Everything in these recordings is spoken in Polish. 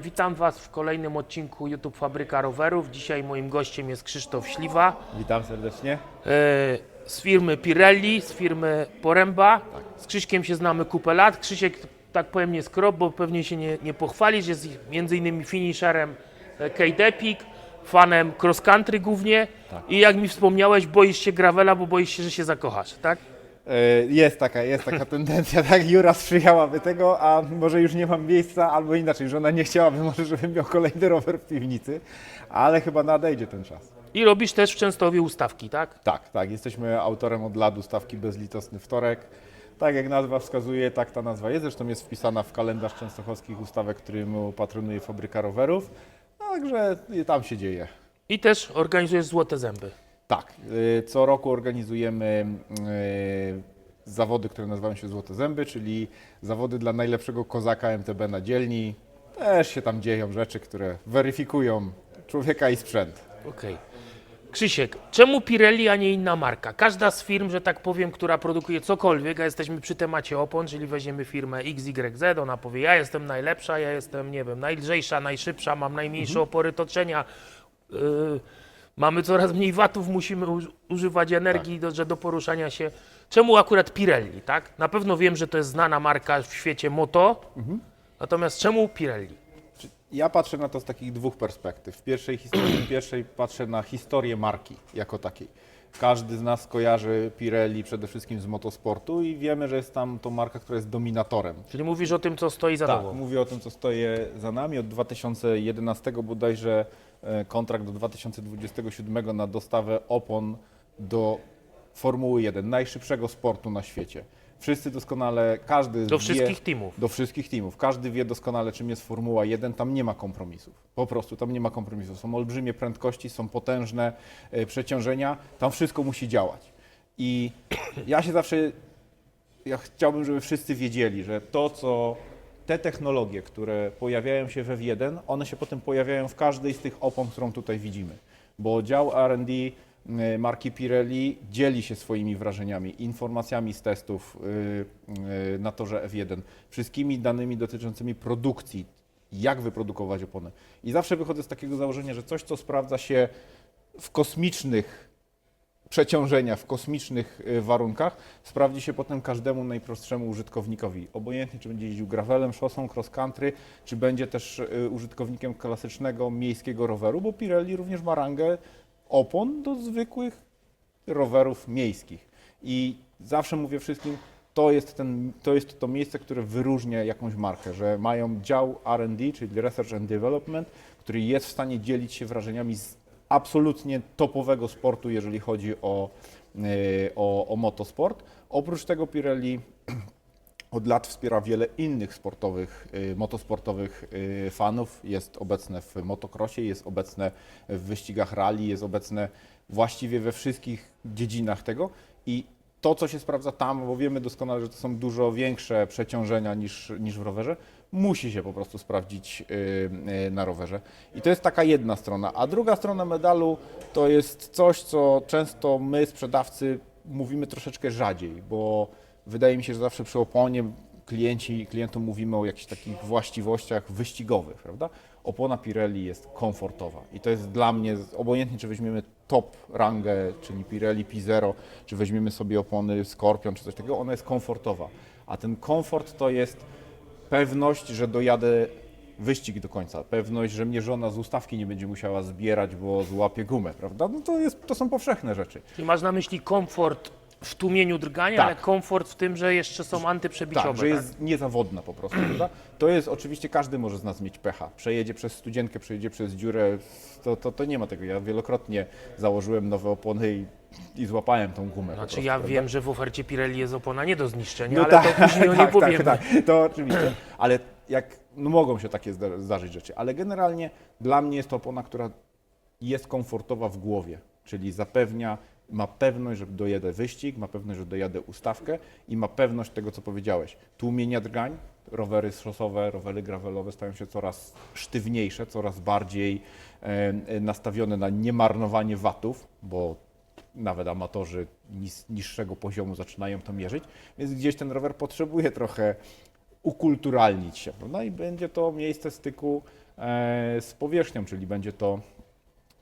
witam Was w kolejnym odcinku YouTube Fabryka Rowerów. Dzisiaj moim gościem jest Krzysztof Śliwa Witam serdecznie. e, z firmy Pirelli, z firmy Poręba. Z Krzyśkiem się znamy kupę lat. Krzysiek, tak powiem, nie skrop, bo pewnie się nie, nie pochwalisz. Jest między innymi finisherem e, Kate Epic, fanem cross country głównie. I jak mi wspomniałeś, boisz się gravela, bo boisz się, że się zakochasz, tak? E, Jest taka, jest taka tendencja, tak, Jura sprzyjałaby tego, a może już nie mam miejsca, albo inaczej, że ona nie chciałaby może, żebym miał kolejny rower w piwnicy, ale chyba nadejdzie ten czas. I robisz też w Częstochowie ustawki, tak? Tak, tak, jesteśmy autorem od lat stawki Bezlitosny Wtorek. Tak jak nazwa wskazuje, tak ta nazwa jest, zresztą jest wpisana w kalendarz częstochowskich ustawek, którym patronuje fabryka rowerów, także tam się dzieje. I też organizujesz Złote Zęby. Tak, y, co roku organizujemy y, zawody, które nazywają się Złote Zęby, czyli zawody dla najlepszego kozaka MTB na dzielni. Też się tam dzieją rzeczy, które weryfikują człowieka i sprzęt. Okej. Krzysiek, czemu Pirelli, a nie inna marka? Każda z firm, że tak powiem, która produkuje cokolwiek, a jesteśmy przy temacie opon, czyli weźmiemy firmę XYZ, ona powie, ja jestem najlepsza, ja jestem, nie wiem, najlżejsza, najszybsza, mam najmniejsze opory toczenia, yy, mamy coraz mniej watów, musimy uż- używać energii, do, że do poruszania się. Czemu akurat Pirelli, tak? Na pewno wiem, że to jest znana marka w świecie moto, natomiast czemu Pirelli? Ja patrzę na to z takich dwóch perspektyw. W pierwszej historii, pierwszej patrzę na historię marki jako takiej. Każdy z nas kojarzy Pirelli przede wszystkim z motosportu i wiemy, że jest tam to marka, która jest dominatorem. Czyli mówisz o tym, co stoi za Tak, tobą. mówię o tym, co stoi za nami. Od 2011 bodajże kontrakt do 2027 na dostawę opon do Formuły 1, najszybszego sportu na świecie. Wszyscy doskonale, każdy Do wie, wszystkich teamów. do wszystkich teamów. Każdy wie doskonale, czym jest Formuła 1. Tam nie ma kompromisów. Po prostu tam nie ma kompromisów. Są olbrzymie prędkości, są potężne e, przeciążenia. Tam wszystko musi działać. I ja się zawsze ja chciałbym, żeby wszyscy wiedzieli, że to, co te technologie, które pojawiają się we W1, one się potem pojawiają w każdej z tych opon, którą tutaj widzimy. Bo dział R&D y, marki Pirelli dzieli się swoimi wrażeniami, informacjami z testów y, y, na torze F1, wszystkimi danymi dotyczącymi produkcji, jak wyprodukować opony. I zawsze wychodzę z takiego założenia, że coś, co sprawdza się w kosmicznych przeciążenia w kosmicznych y, warunkach sprawdzi się potem każdemu najprostszemu użytkownikowi. Obojętnie, czy będzie jeździł gravelem, szosą, cross country, czy będzie też y, użytkownikiem klasycznego miejskiego roweru, bo Pirelli również ma rangę opon do zwykłych rowerów miejskich. I zawsze mówię wszystkim, to jest, ten, to jest to miejsce, które wyróżnia jakąś markę, że mają dział R&D, czyli Research and Development, który jest w stanie dzielić się wrażeniami z absolutnie topowego sportu, jeżeli chodzi o, yy, o, o motosport. Oprócz tego Pirelli od lat wspiera wiele innych sportowych, y, motosportowych y, fanów. Jest obecne w motocrossie, jest obecne w wyścigach rally, jest obecne właściwie we wszystkich dziedzinach tego i to, co się sprawdza tam, bo wiemy doskonale, że to są dużo większe przeciążenia niż, niż w rowerze, musi się po prostu sprawdzić y, y, na rowerze. I to jest taka jedna strona. A druga strona medalu to jest coś, co często my, sprzedawcy, mówimy troszeczkę rzadziej, bo wydaje mi się, że zawsze przy oponie klienci, klientom mówimy o jakichś takich właściwościach wyścigowych, prawda? Opona Pirelli jest komfortowa i to jest dla mnie, obojętnie czy weźmiemy top rangę, czyli Pirelli P0, czy weźmiemy sobie opony Scorpion, czy coś takiego, ona jest komfortowa. A ten komfort to jest pewność, że dojadę wyścig do końca, pewność, że mnie żona z ustawki nie będzie musiała zbierać, bo złapie gumę, prawda? No to, jest, to są powszechne rzeczy. Czyli masz na myśli komfort w tłumieniu drgania, Tak. ale komfort w tym, że jeszcze są antyprzebicowe. Tak, że jest niezawodna po prostu, prawda? To jest oczywiście, każdy może z nas mieć pecha. Przejedzie przez studzienkę, przejedzie przez dziurę, to, to, to nie ma tego. Ja wielokrotnie założyłem nowe opony i, i złapałem tą gumę. po Znaczy prostu, ja prawda? wiem, że w ofercie Pirelli jest opona nie do zniszczenia, No ale tak, to później o niej tak, powiemy. tak, tak, to oczywiście, ale jak, no mogą się takie zda- zdarzyć rzeczy, ale generalnie dla mnie jest to opona, która jest komfortowa w głowie, czyli zapewnia, ma pewność, że dojedę wyścig, ma pewność, że dojadę ustawkę i ma pewność tego, co powiedziałeś. Tłumienia drgań, rowery szosowe, rowery gravelowe stają się coraz sztywniejsze, coraz bardziej e, e, nastawione na niemarnowanie watów, bo nawet amatorzy nis, niższego poziomu zaczynają to mierzyć, więc gdzieś ten rower potrzebuje trochę ukulturalnić się, prawda? I będzie to miejsce styku e, z powierzchnią, czyli będzie to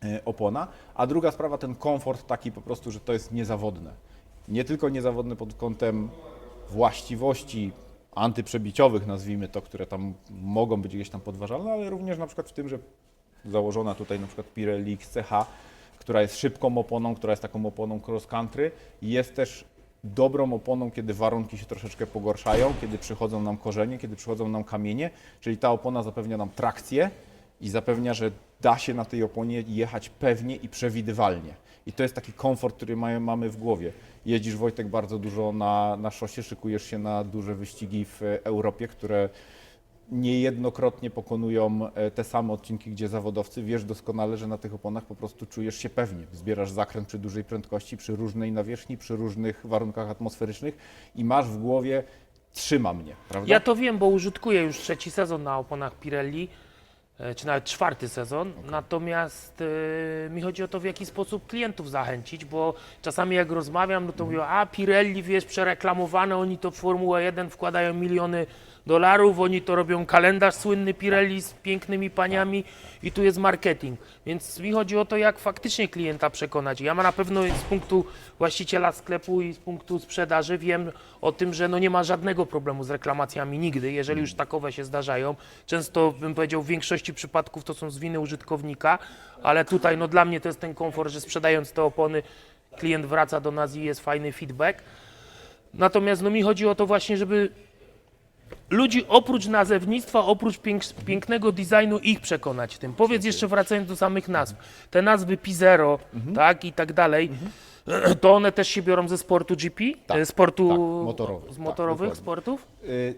e, opona. A druga sprawa, ten komfort taki po prostu, że to jest niezawodne. Nie tylko niezawodne pod kątem właściwości antyprzebiciowych, nazwijmy to, które tam mogą być gdzieś tam podważalne, ale również na przykład w tym, że założona tutaj na przykład Pirelli XCH, która jest szybką oponą, która jest taką oponą cross country, jest też dobrą oponą, kiedy warunki się troszeczkę pogorszają, kiedy przychodzą nam korzenie, kiedy przychodzą nam kamienie, czyli ta opona zapewnia nam trakcję i zapewnia, że da się na tej oponie jechać pewnie i przewidywalnie. I to jest taki komfort, który mamy w głowie. Jeździsz Wojtek bardzo dużo na, na szosie, szykujesz się na duże wyścigi w Europie, które niejednokrotnie pokonują e, te same odcinki, gdzie zawodowcy. Wiesz doskonale, że na tych oponach po prostu czujesz się pewnie. Zbierasz zakręt przy dużej prędkości, przy różnej nawierzchni, przy różnych warunkach atmosferycznych i masz w głowie trzyma mnie, prawda? Ja to wiem, bo użytkuję już trzeci sezon na oponach Pirelli, e, czy nawet czwarty sezon. Natomiast e, mi chodzi o to, w jaki sposób klientów zachęcić, bo czasami jak rozmawiam, no to mówią, a Pirelli, wiesz, przereklamowane, oni to w Formułę 1 wkładają miliony dolarów, oni to robią kalendarz słynny Pirelli z pięknymi paniami i tu jest marketing. Więc mi chodzi o to, jak faktycznie klienta przekonać. Ja na pewno z punktu właściciela sklepu i z punktu sprzedaży wiem o tym, że no nie ma żadnego problemu z reklamacjami nigdy, jeżeli już takowe się zdarzają. Często bym powiedział, w większości przypadków to są z winy użytkownika, ale tutaj no dla mnie to jest ten komfort, że sprzedając te opony klient wraca do nas i jest fajny feedback. Natomiast no mi chodzi o to właśnie, żeby ludzi oprócz nazewnictwa, oprócz pięk, pięknego designu ich przekonać tym. Powiedz jeszcze wracając do samych nazw. Te nazwy P0, tak i tak dalej, to one też się biorą ze sportu GP? Tak, E, sportu tak, motorowych, z tak, motorowych dokładnie. sportów? Y,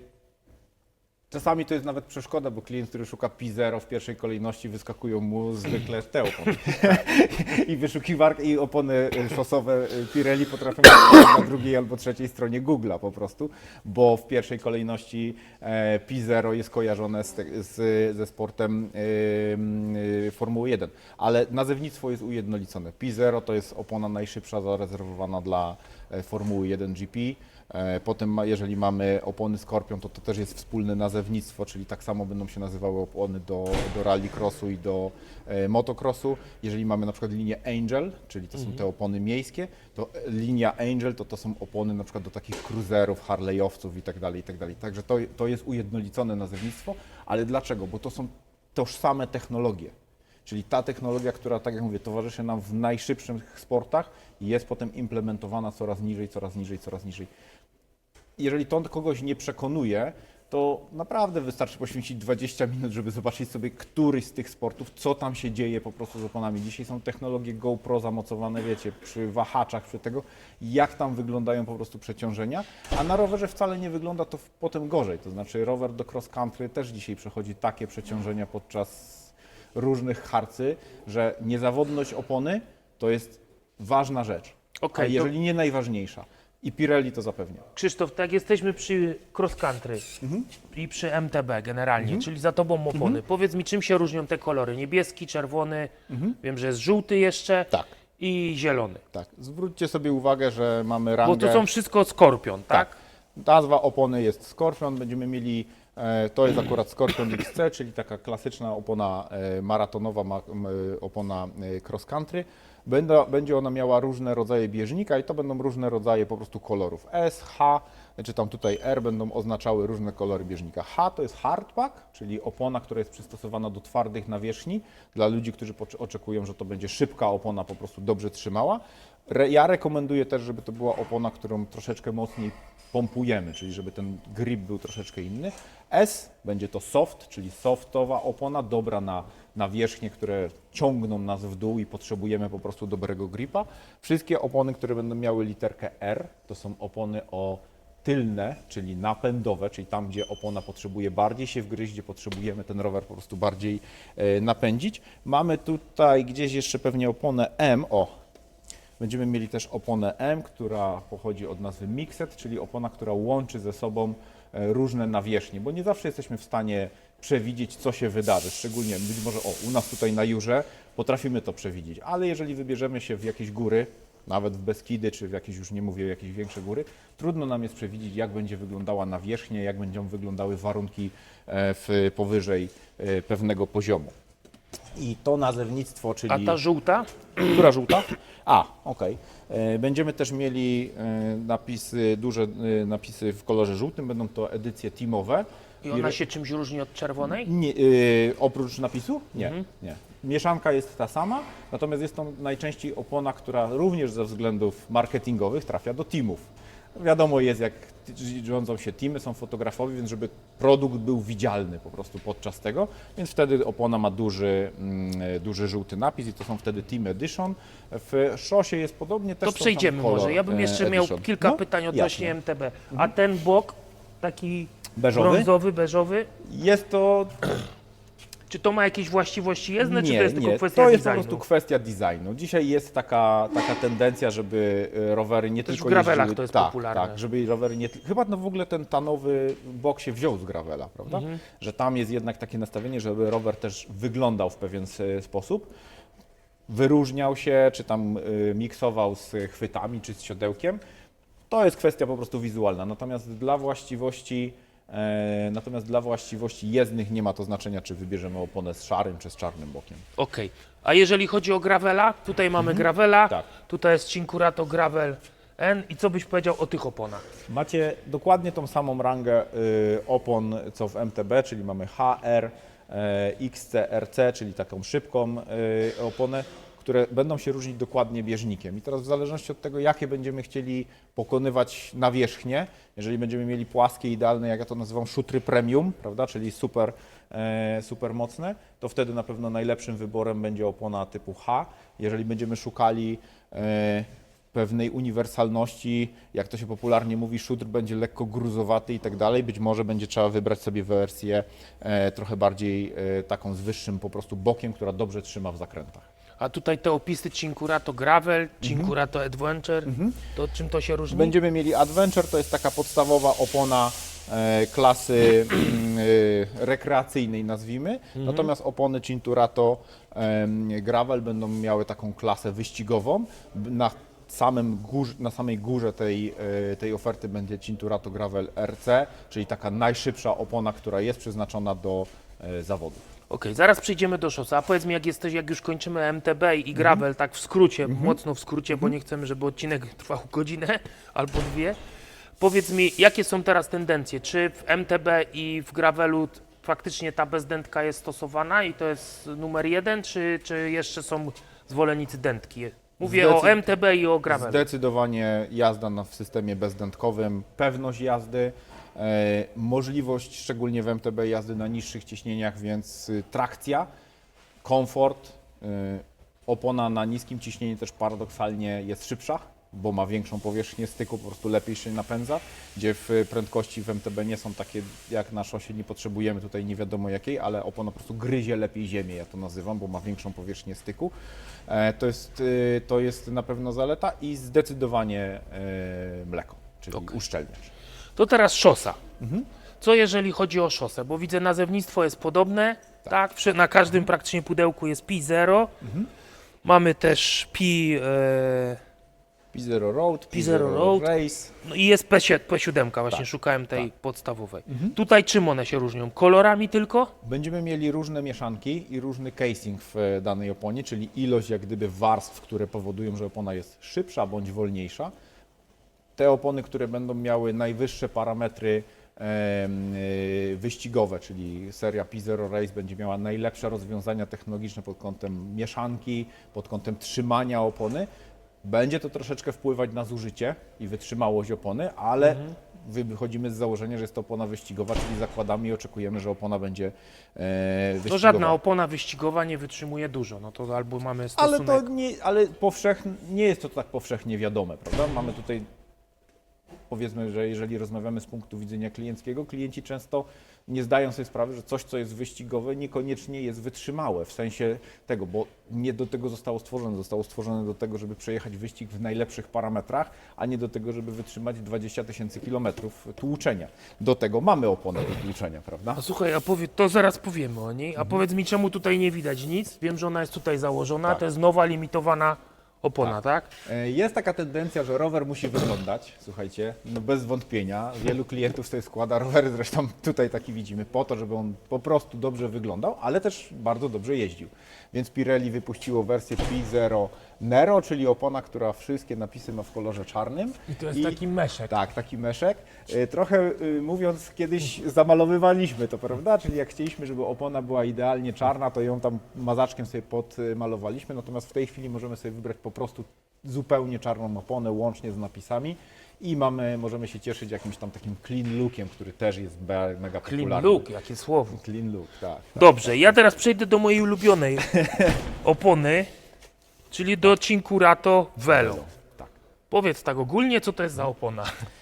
Czasami to jest nawet przeszkoda, bo klient, który szuka P0 w pierwszej kolejności, wyskakują mu zwykle te opony. I wyszukiwarki i opony y, szosowe y, Pirelli potrafią być na drugiej albo trzeciej stronie Google'a po prostu, bo w pierwszej kolejności e, P0 jest kojarzone z, z, ze sportem y, y, Formuły 1. Ale nazewnictwo jest ujednolicone. P0 to jest opona najszybsza zarezerwowana dla e, Formuły 1 GP. E, Potem, jeżeli mamy opony Scorpion, to to też jest wspólne nazewnictwo, czyli tak samo będą się nazywały opony do, do rallycrossu i do e, motocrossu. Jeżeli mamy na przykład linię Angel, czyli to są te opony miejskie, to linia Angel to, to są opony na przykład do takich cruiserów, Harley'owców i tak dalej, i tak dalej. Także to, to jest ujednolicone nazewnictwo, ale dlaczego? Bo to są tożsame technologie. Czyli ta technologia, która, tak jak mówię, towarzyszy nam w najszybszych sportach, jest potem implementowana coraz niżej, coraz niżej, coraz niżej jeżeli to kogoś nie przekonuje, to naprawdę wystarczy poświęcić 20 minut, żeby zobaczyć sobie któryś z tych sportów, co tam się dzieje po prostu z oponami. Dzisiaj są technologie GoPro zamocowane, wiecie, przy wahaczach, przy tego, jak tam wyglądają po prostu przeciążenia, a na rowerze wcale nie wygląda to potem gorzej. To znaczy rower do cross country też dzisiaj przechodzi takie przeciążenia podczas różnych harcy, że niezawodność opony to jest ważna rzecz, Okej, a to- jeżeli nie najważniejsza. I Pirelli to zapewnia. Krzysztof, tak jesteśmy przy cross country Mhm. i przy MTB generalnie, czyli za tobą opony. Powiedz mi, czym się różnią te kolory? Niebieski, czerwony, wiem, że jest żółty jeszcze Mhm. Tak. i zielony. Tak, zwróćcie sobie uwagę, że mamy Bo rangę. to są wszystko skorpion, tak? tak. Nazwa opony jest Scorpion. Będziemy mieli, to jest akurat Scorpion XC, czyli taka klasyczna opona e, maratonowa, e, opona e, cross country. Będzie ona miała różne rodzaje bieżnika i to będą różne rodzaje po prostu kolorów. S, H, czy tam tutaj R będą oznaczały różne kolory bieżnika. H to jest hardback, czyli opona, która jest przystosowana do twardych nawierzchni dla ludzi, którzy oczekują, że to będzie szybka opona, po prostu dobrze trzymała. Ja rekomenduję też, żeby to była opona, którą troszeczkę mocniej pompujemy, czyli żeby ten grip był troszeczkę inny. S będzie to soft, czyli softowa opona, dobra na, wierzchnie, które ciągną nas w dół i potrzebujemy po prostu dobrego gripa. Wszystkie opony, które będą miały literkę R, to są opony o tylne, czyli napędowe, czyli tam, gdzie opona potrzebuje bardziej się wgryźć, gdzie potrzebujemy ten rower po prostu bardziej e, napędzić. Mamy tutaj gdzieś jeszcze pewnie oponę M, o, Będziemy mieli też oponę M, która pochodzi od nazwy Mixed, czyli opona, która łączy ze sobą e, różne nawierzchnie, bo nie zawsze jesteśmy w stanie przewidzieć, co się wydarzy. Szczególnie być może o, u nas tutaj na Jurze potrafimy to przewidzieć, ale jeżeli wybierzemy się w jakieś góry, nawet w Beskidy, czy w jakieś, już nie mówię, jakieś większe góry, trudno nam jest przewidzieć, jak będzie wyglądała nawierzchnia, jak będą wyglądały warunki e, w, powyżej e, pewnego poziomu. I to nazewnictwo, czyli... A ta żółta? Która żółta? A, okej. E, Będziemy też mieli e, napisy, duże e, napisy w kolorze żółtym, będą to edycje teamowe. I ona re- się czymś różni od czerwonej? nie, e, oprócz napisu? Nie, nie. Mieszanka jest ta sama, natomiast jest to najczęściej opona, która również ze względów marketingowych trafia do teamów. Wiadomo jest, jak rządzą się teamy, są fotografowie, więc żeby produkt był widzialny po prostu podczas tego, więc wtedy opona ma duży, mm, e, duży żółty napis i to są wtedy Team Edition. W szosie jest podobnie, też To przejdziemy może. Ja bym e, jeszcze miał edition. kilka No, pytań odnośnie jasne. MTB. A ten bok, taki Beżowy? brązowy, beżowy, Jest to czy to ma jakieś właściwości jezdne, czy nie, to jest nie. tylko kwestia to jest designu? po prostu kwestia designu. Dzisiaj jest taka, taka tendencja, żeby e, rowery nie Też tylko w gravelach jeździły, to jest tak, popularne. Tak, żeby rowery nie... Chyba no w ogóle ten tanowy bok się wziął z gravela, prawda? Mhm. Że tam jest jednak takie nastawienie, żeby rower też wyglądał w pewien sposób. Wyróżniał się, czy tam y, miksował z chwytami, czy z siodełkiem. To jest kwestia po prostu wizualna. Natomiast dla właściwości, e, natomiast dla właściwości jezdnych nie ma to znaczenia, czy wybierzemy oponę z szarym, czy z czarnym bokiem. Okej. A jeżeli chodzi o gravela, tutaj mamy gravela, Tak. tutaj jest Cincurato Gravel N i co byś powiedział o tych oponach? Macie dokładnie tą samą rangę y, opon co w MTB, czyli mamy HR, e, XCRC, czyli taką szybką y, oponę, które będą się różnić dokładnie bieżnikiem. I teraz w zależności od tego, jakie będziemy chcieli pokonywać nawierzchnie, jeżeli będziemy mieli płaskie, idealne, jak ja to nazywam, szutry premium, prawda, czyli super, e, super mocne, to wtedy na pewno najlepszym wyborem będzie opona typu H. Jeżeli będziemy szukali e, pewnej uniwersalności, jak to się popularnie mówi, szutr będzie lekko gruzowaty i tak dalej. Być może będzie trzeba wybrać sobie wersję e, trochę bardziej taką z wyższym po prostu bokiem, która dobrze trzyma w zakrętach. A tutaj te opisy Cincurato Gravel, Cincurato Adventure, to czym to się różni? Będziemy mieli Adventure, to jest taka podstawowa opona e, klasy mm, e, rekreacyjnej, nazwijmy. Natomiast opony Cinturato em, Gravel będą miały taką klasę wyścigową. B- Na, samym górze, na samej górze tej, e, tej oferty będzie Cinturato Gravel RC, czyli taka najszybsza opona, która jest przeznaczona do e, zawodów. Okej, zaraz przejdziemy do szosa. A powiedz mi, jak jesteś, jak już kończymy MTB i gravel, tak w skrócie, mocno w skrócie, bo nie chcemy, żeby odcinek trwał godzinę albo dwie. Powiedz mi, jakie są teraz tendencje? Czy w MTB i w gravelu t- faktycznie ta bezdętka jest stosowana i to jest numer jeden, czy, czy jeszcze są zwolennicy dętki? Mówię o MTB i o gravelu. Zdecydowanie jazda na, w systemie bezdętkowym, pewność jazdy, możliwość szczególnie w MTB jazdy na niższych ciśnieniach, więc y, trakcja, komfort, y, opona na niskim ciśnieniu też paradoksalnie jest szybsza, bo ma większą powierzchnię styku, po prostu lepiej się napędza, gdzie w prędkości w MTB nie są takie jak na szosie, nie potrzebujemy tutaj nie wiadomo jakiej, ale opona po prostu gryzie lepiej ziemię, ja to nazywam, bo ma większą powierzchnię styku. E, To jest, y, to jest na pewno zaleta i zdecydowanie e, mleko, czyli Okej. uszczelniacz. To teraz szosa. Mhm. Co jeżeli chodzi o szosę? Bo widzę nazewnictwo jest podobne, tak? Przy- Na każdym praktycznie pudełku jest Pi Zero. Mhm. Mamy też Pi e, P0 Road, P0 P0 Road. Race. no i jest P7, P7 właśnie Tak, szukałem tej tak. podstawowej. Mhm. Tutaj czym one się różnią? Kolorami tylko? Będziemy mieli różne mieszanki i różny casing w e, danej oponie, czyli ilość jak gdyby warstw, które powodują, że opona jest szybsza bądź wolniejsza. Te opony, które będą miały najwyższe parametry y, wyścigowe, czyli seria P0 Race będzie miała najlepsze rozwiązania technologiczne pod kątem mieszanki, pod kątem trzymania opony. Będzie to troszeczkę wpływać na zużycie i wytrzymałość opony, ale wy- wychodzimy z założenia, że jest to opona wyścigowa, czyli zakładamy i oczekujemy, że opona będzie e, wyścigowa. To żadna opona wyścigowa nie wytrzymuje dużo. No to albo mamy Ale stosunek... to nie, ale powszechnie, nie jest to tak powszechnie wiadome, prawda? Mamy tutaj, powiedzmy, że jeżeli rozmawiamy z punktu widzenia klienckiego, klienci często nie zdają sobie sprawy, że coś, co jest wyścigowe, niekoniecznie jest wytrzymałe, w sensie tego, bo nie do tego zostało stworzone. Zostało stworzone do tego, żeby przejechać wyścig w najlepszych parametrach, a nie do tego, żeby wytrzymać 20 tysięcy kilometrów tłuczenia. Do tego mamy oponę do tłuczenia, prawda? A słuchaj, a powie, to zaraz powiemy o niej. Mhm. A powiedz mi, czemu tutaj nie widać nic? Wiem, że ona jest tutaj założona. Tak. To jest nowa, limitowana opona, tak? E, Jest taka tendencja, że rower musi wyglądać, słuchajcie, no bez wątpienia. Wielu klientów sobie składa rowery, zresztą tutaj taki widzimy, po to, żeby on po prostu dobrze wyglądał, ale też bardzo dobrze jeździł. Więc Pirelli wypuściło wersję P0 Nero, czyli opona, która wszystkie napisy ma w kolorze czarnym. I to jest taki meszek. Tak, taki meszek. E, Trochę y, mówiąc, kiedyś zamalowywaliśmy to, prawda? Czyli jak chcieliśmy, żeby opona była idealnie czarna, to ją tam mazaczkiem sobie podmalowaliśmy. Natomiast w tej chwili możemy sobie wybrać po prostu zupełnie czarną oponę, łącznie z napisami. I mamy, możemy się cieszyć jakimś tam takim clean lookiem, który też jest be- mega Clean popularny. look, jakie słowo. Clean look, tak. Dobrze, ja teraz przejdę do mojej ulubionej opony, czyli do Cincurato Velo. tak. Powiedz tak ogólnie, co to jest za opona.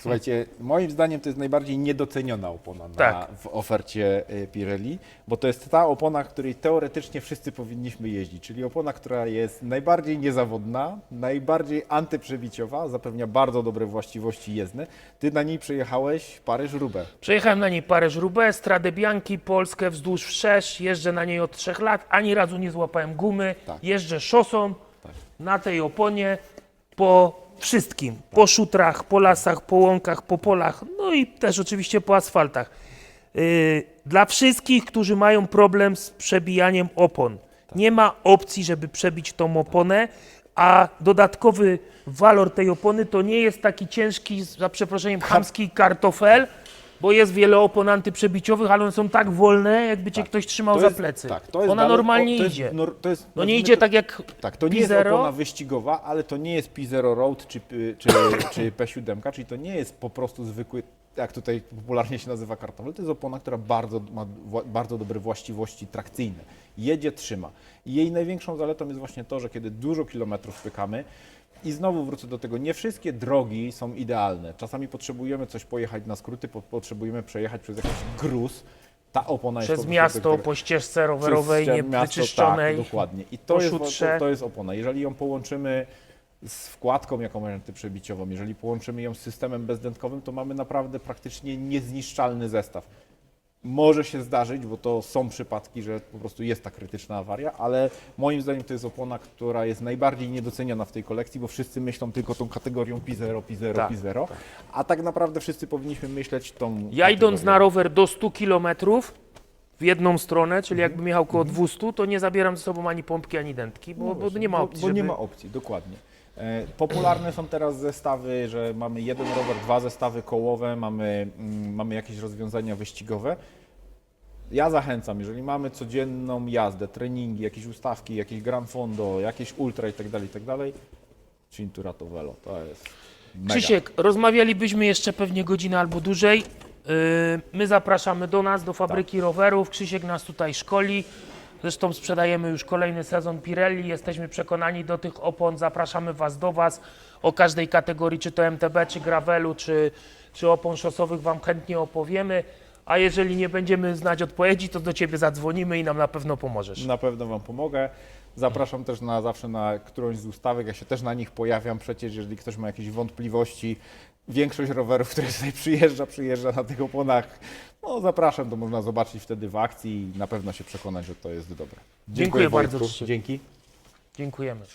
Słuchajcie, moim zdaniem to jest najbardziej niedoceniona opona na, Tak. w ofercie y, Pirelli, bo to jest ta opona, której teoretycznie wszyscy powinniśmy jeździć, czyli opona, która jest najbardziej niezawodna, najbardziej antyprzebiciowa, zapewnia bardzo dobre właściwości jezdne. Ty na niej przejechałeś Paryż-Roubaix. Przejechałem na niej parę żrubę, Stradę Bianchi, Polskę wzdłuż wszerz, jeżdżę na niej od trzech lat, ani razu nie złapałem gumy, Tak. jeżdżę szosą Tak. na tej oponie po wszystkim, po szutrach, po lasach, po łąkach, po polach, no i też oczywiście po asfaltach. Yy, dla wszystkich, którzy mają problem z przebijaniem opon, nie ma opcji, żeby przebić tą oponę, a dodatkowy walor tej opony to nie jest taki ciężki, za przeproszeniem, chamski kartofel, bo jest wiele opon antyprzebiciowych, ale one są tak wolne, jakby cię ktoś trzymał To za jest- plecy. Tak, to jest Ona dalej- normalnie o, to jest idzie. nor- to jest, No nie nazwijmy idzie to- tak jak Tak, to nie jest P0. opona wyścigowa, ale to nie jest P0 Road czy, czy, czy P7, czyli to nie jest po prostu zwykły, jak tutaj popularnie się nazywa kartofel, to jest opona, która bardzo, ma bardzo dobre właściwości trakcyjne. Jedzie, trzyma. I jej największą zaletą jest właśnie to, że kiedy dużo kilometrów pykamy, i znowu wrócę do tego, nie wszystkie drogi są idealne. Czasami potrzebujemy coś pojechać na skróty, po, potrzebujemy przejechać przez jakiś gruz. Ta opona jest przez po prostu miasto, tego- po ścieżce rowerowej, przez nie miasto, wyczyszczonej. Tak, dokładnie. I po to jest, szutrze. to, jest opona. Jeżeli ją połączymy z wkładką jaką antybrzebiciową, jeżeli połączymy ją z systemem bezdętkowym, to mamy naprawdę praktycznie niezniszczalny zestaw. Może się zdarzyć, bo to są przypadki, że po prostu jest ta krytyczna awaria, ale moim zdaniem to jest opona, która jest najbardziej niedoceniana w tej kolekcji, bo wszyscy myślą tylko tą kategorią P0, P0, Tak, P0, a tak naprawdę wszyscy powinniśmy myśleć tą Ja idąc kategorią. na rower do 100 km w jedną stronę, czyli Mhm. jakbym jechał około 200, to nie zabieram ze sobą ani pompki, ani dętki, bo, No bo właśnie, nie ma bo, opcji, Bo nie żeby- ma opcji, dokładnie. E, Popularne są teraz zestawy, że mamy jeden rower, dwa zestawy kołowe, mamy, mm, mamy jakieś rozwiązania wyścigowe. Ja zachęcam, jeżeli mamy codzienną jazdę, treningi, jakieś ustawki, jakieś Gran Fondo, jakieś Ultra i tak dalej, i tak dalej, Cintura to Velo, to jest mega. Krzysiek, rozmawialibyśmy jeszcze pewnie godzinę albo dłużej. Yy, My zapraszamy do nas, do fabryki Tak. rowerów. Krzysiek nas tutaj szkoli. Zresztą sprzedajemy już kolejny sezon Pirelli. Jesteśmy przekonani do tych opon. Zapraszamy Was do Was. O każdej kategorii, czy to MTB, czy gravelu, czy, czy opon szosowych Wam chętnie opowiemy. A jeżeli nie będziemy znać odpowiedzi, to do Ciebie zadzwonimy i nam na pewno pomożesz. Na pewno Wam pomogę. Zapraszam też na zawsze na którąś z ustawek. Ja się też na nich pojawiam. Przecież jeżeli ktoś ma jakieś wątpliwości, większość rowerów, które tutaj przyjeżdża, przyjeżdża na tych oponach. No zapraszam, to można zobaczyć wtedy w akcji i na pewno się przekonać, że to jest dobre. Dziękuję bardzo, Wojtku. Dzięki. Dziękujemy.